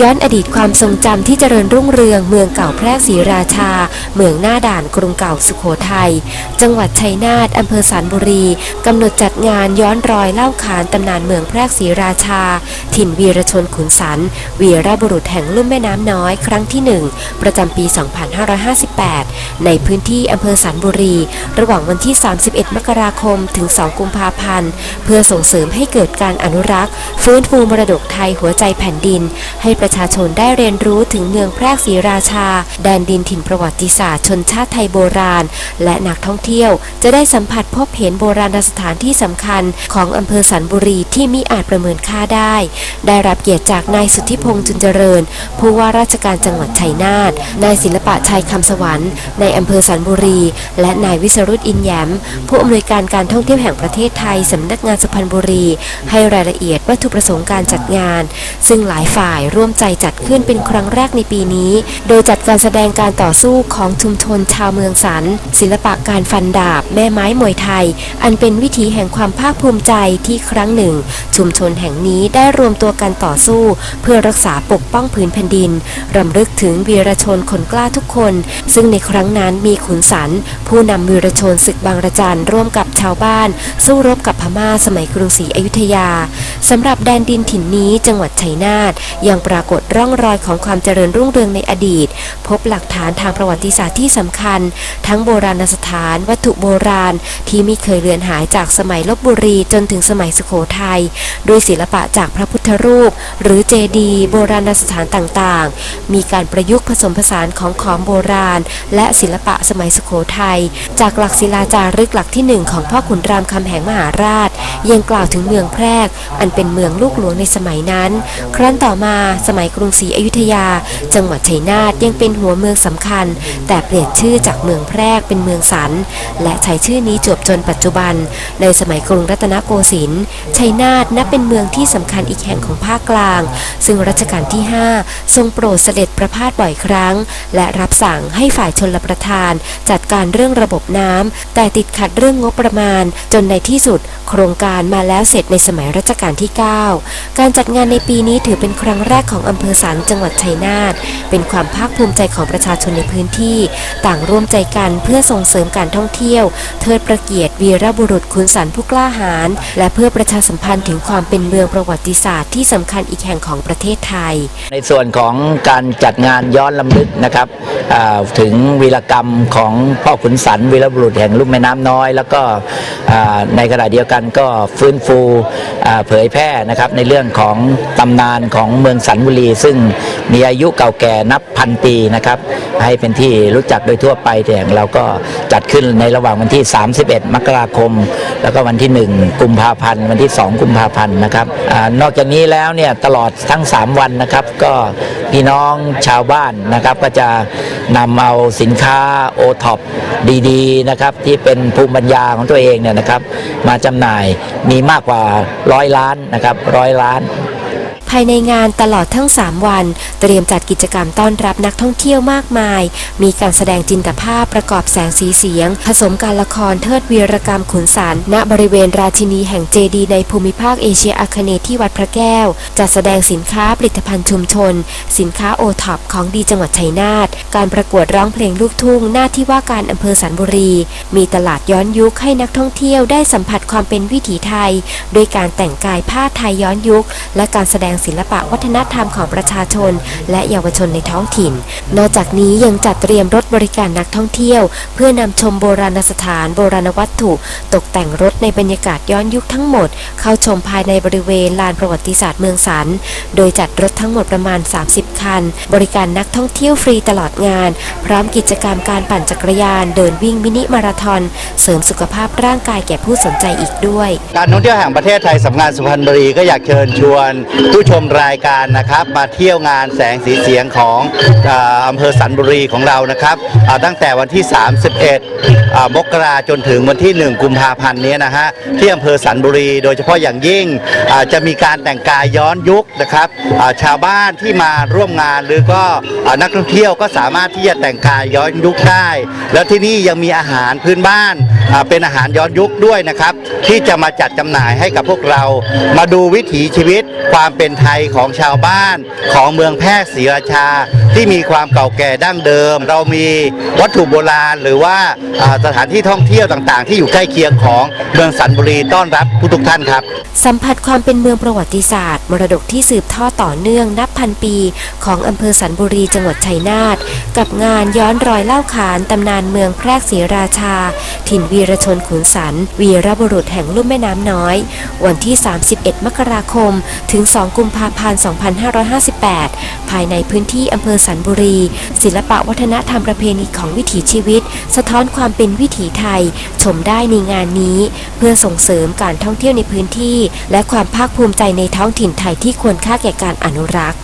ย้อนอดีตความทรงจำที่เจริญรุ่งเรือง เมืองเก่าแพรกศรีราชา เมืองหน้าด่านกรุงเก่าสุโขทัย จังหวัดชัยนาทอำเภอสันบุรีกำหนดจัดงานย้อนรอยเล่าขานตำนานเมืองแพรกศรีราชา ถิ่นวีรชนขุนสันวีรบุรุษแห่งลุ่มแม่น้ำน้อยครั้งที่หนึ่งประจำปี 2558 ในพื้นที่อำเภอสันบุรี ระหว่างวันที่ 31 มกราคม ถึง 2 กุมภาพันธ์ เพื่อส่งเสริมให้เกิดการอนุรักษ์ ฟื้นฟูมรดกไทยหัวใจแผ่นดิน ให้ประชาชนได้เรียนรู้ถึงเมืองแพรกศรีราชา แดนดินถิ่นประวัติศาสตร์ชนชาติไทยโบราณ และนักท่องเที่ยว จะได้สัมผัสพบเห็นโบราณสถานที่สำคัญของอำเภอสันบุรีที่มิอาจประเมินค่าได้ ได้รับเกียรติจากนายสุทธิพงษ์จุนเจริญ ผู้ว่าราชการจังหวัดชัยนาทนายศิลปะชัยคำสวรรค์ในอำเภอสันบุรี และนายวิสรุตอินแยม ผู้อำนวยการการท่องเที่ยวแห่งประเทศไทยสำนักงานสุพรรณบุรี ให้รายละเอียดวัตถุประสงค์การจัดงาน ซึ่งหลายฝ่ายร่วมใจจัดขึ้นเป็นครั้งแรกในปีนี้ โดยจัดการแสดงการต่อสู้ของชุมชนชาวเมืองสัน ศิลปะการฟันดาบ แม่ไม้มวยไทย อันเป็นวิถีแห่งความภาคภูมิใจที่ครั้งหนึ่ง ชุมชนแห่งนี้ได้รวมตัวกันต่อสู้ เพื่อรักษาปกป้องผืนแผ่นดินรำลึกถึงวีรชนคนกล้าทุกคน ซึ่งในครั้งนั้นมีขุนสัน ผู้นำวีรชนศึกบางระจันร่วมกับชาวบ้าน สู้รบกับพม่าสมัยกรุงศรีอยุธยาสำหรับแดนดินถิ่นนี้จังหวัดชัยนาทยังปราากฏร่องรอยของความเจริญรุ่งเรืองในอดีต พบหลักฐานทางประวัติศาสตร์ที่สำคัญ ทั้งโบราณสถาน วัตถุโบราณ ที่ไม่เคยเลือนหายจากสมัยลบบุรีจนถึงสมัยสุโขทัยด้วยศิลปะจากพระพุทธรูป หรือเจดีย์โบราณสถานต่างๆ มีการประยุกต์ผสมผสานของของโบราณ และศิลปะสมัยสุโขทัยจากหลักศิลาจารึกหลักที่หนึ่งของพ่อขุนรามคำแหงมหาราช ยังกล่าวถึงเมืองแพรก อันเป็นเมืองลูกหลวงในสมัยนั้น ครั้นต่อมาสมัยกรุงศรีอยุธยา จังหวัดชัยนาทยังเป็นหัวเมืองสำคัญ แต่เปลี่ยนชื่อจากเมืองแพรกเป็นเมืองสัน และใช้ชื่อนี้จวบจนปัจจุบัน ในสมัยกรุงรัตนโกสินทร์ชัยนาทนับเป็นเมืองที่สำคัญอีกแห่งของภาคกลาง ซึ่งรัชกาลที่ 5 ทรงโปรดเสด็จประพาสบ่อยครั้ง และรับสั่งให้ฝ่ายชนลประทาน จัดการเรื่องระบบน้ำแต่ติดขัดเรื่องงบประมาณ จนในที่สุด โครงการมาแล้วเสร็จในสมัยรัชกาลที่ 9 การจัดงานในปีนี้ถือเป็นครั้งแรกของอำเภอสันจังหวัดชัยนาท เป็นความภาคภูมิใจของประชาชนในพื้นที่ ต่างร่วมใจกันเพื่อส่งเสริมการท่องเที่ยว เทิดประเกียรติวีรบุรุษขุนสันผู้กล้าหาญและเพื่อประชาสัมพันธ์ถึงความเป็นเมืองประวัติศาสตร์ที่สำคัญอีกแห่งของประเทศไทย ในส่วนของการจัดงานย้อนลำลึกนะครับถึงวีรกรรมของพ่อขุนสันวีรบุรุษแห่งลุ่มแม่น้ำน้อย แล้วก็ในขณะเดียวกันก็ฟื้นฟูเผยแพร่นะครับในเรื่องของตำนานของเมืองสันบุรี ซึ่งมีอายุเก่าแก่นับพันปีนะครับ ให้เป็นที่รู้จักโดยทั่วไปแต่เราก็จัดขึ้นในระหว่างวันที่ 31 มกราคม แล้วก็วันที่ 1 กุมภาพันธ์ วันที่ 2 กุมภาพันธ์นะครับอนอกจากนี้แล้วเนี่ยตลอดทั้ง 3 วันนะครับ ก็พี่น้องชาวบ้านนะครับ ก็จะนำเอาสินค้าโอท็อปดีๆนะครับที่เป็นภูมิปัญญาของตัวเองเนี่ยนะครับ มาจำหน่ายมีมากกว่าร้อยล้านนะครับร้อยล้าน ภายในงานตลอดทั้ง 3 วัน เตรียมจัดกิจกรรมต้อนรับนักท่องเที่ยวมากมาย มีการแสดงจินตภาพประกอบแสงสีเสียง ผสมการละครเทิดวีรกรรมขุนสันณบริเวณราชินีแห่งเจดีในภูมิภาคเอเชียอาคเนย์ที่วัดพระแก้ว จัดแสดงสินค้าผลิตภัณฑ์ชุมชน สินค้าโอท็อปของดีจังหวัดชัยนาท การประกวดร้องเพลงลูกทุ่งหน้าที่ว่าการอำเภอสันบุรี มีตลาดย้อนยุคให้นักท่องเที่ยวได้สัมผัสความเป็นวิถีไทย โดยการแต่งกายผ้าไทยย้อนยุค และการแสดงศิลปะวัฒนธรรมของประชาชน และเยาวชนในท้องถิ่น นอกจากนี้ยังจัดเตรียมรถบริการนักท่องเที่ยว เพื่อนำชมโบราณสถาน โบราณวัตถุ ตกแต่งรถในบรรยากาศย้อนยุคทั้งหมด เข้าชมภายในบริเวณลานประวัติศาสตร์เมืองสัน โดยจัดรถทั้งหมดประมาณ 30 คัน บริการนักท่องเที่ยวฟรีตลอดงาน พร้อมกิจกรรมการปั่นจักรยาน เดินวิ่งมินิมาราธอน เสริมสุขภาพร่างกายแก่ผู้สนใจอีกด้วย การท่องเที่ยวแห่งประเทศไทยสำนักงานสุพรรณบุรีก็อยากเชิญชวนผู้ชมรายการนะครับ มาเที่ยวงานแสงสีเสียงของอ่าอำเภอสันบุรีของเรานะครับอ่าตั้งแต่วันที่ 31อ่ามกราจนถึงวันที่ 1 กุมภาพันธ์นี้นะฮะที่อำเภอสันบุรี โดยเฉพาะอย่างยิ่งอ่าจะมีการแต่งกายย้อนยุคนะครับอ่าชาวบ้านที่มาร่วมงานหรือก็อ่านักท่องเที่ยวก็สามารถที่จะแต่งกายย้อนยุคได้ แล้วที่นี่ยังมีอาหารพื้นบ้านอ่าเป็นอาหารย้อนยุคด้วยนะครับ ที่จะมาจัดจำหน่ายให้กับพวกเรามาดูวิถีชีวิตความเป็นไทยของชาวบ้านของเมืองแพร่ศรีราชา ที่มีความเก่าแก่ดั้งเดิม เรามีวัตถุโบราณ หรือว่าสถานที่ท่องเที่ยวต่างๆ ที่อยู่ใกล้เคียงของเมืองสันบุรีต้อนรับทุกท่านครับ สัมผัสความเป็นเมืองประวัติศาสตร์ มรดกที่สืบทอดต่อเนื่องนับพันปี ของอำเภอสันบุรีจังหวัดชัยนาทกับงานย้อนรอยเล่าขานตำนานเมืองแพรกศรีราชา ถิ่นวีรชนขุนสัน วีรบุรุษแห่งลุ่มแม่น้ำน้อย วันที่ 31 มกราคม ถึง 2 กุมภาพันธ์ 2558 ภายในพื้นที่อำเภอสันบุรี ศิลปะวัฒนธรรมประเพณีของวิถีชีวิต สะท้อนความเป็นวิถีไทย ชมได้ในงานนี้ เพื่อส่งเสริมการท่องเที่ยวในพื้นที่ และความภาคภูมิใจในท้องถิ่นไทยที่ควรค่าแก่การอนุรักษ์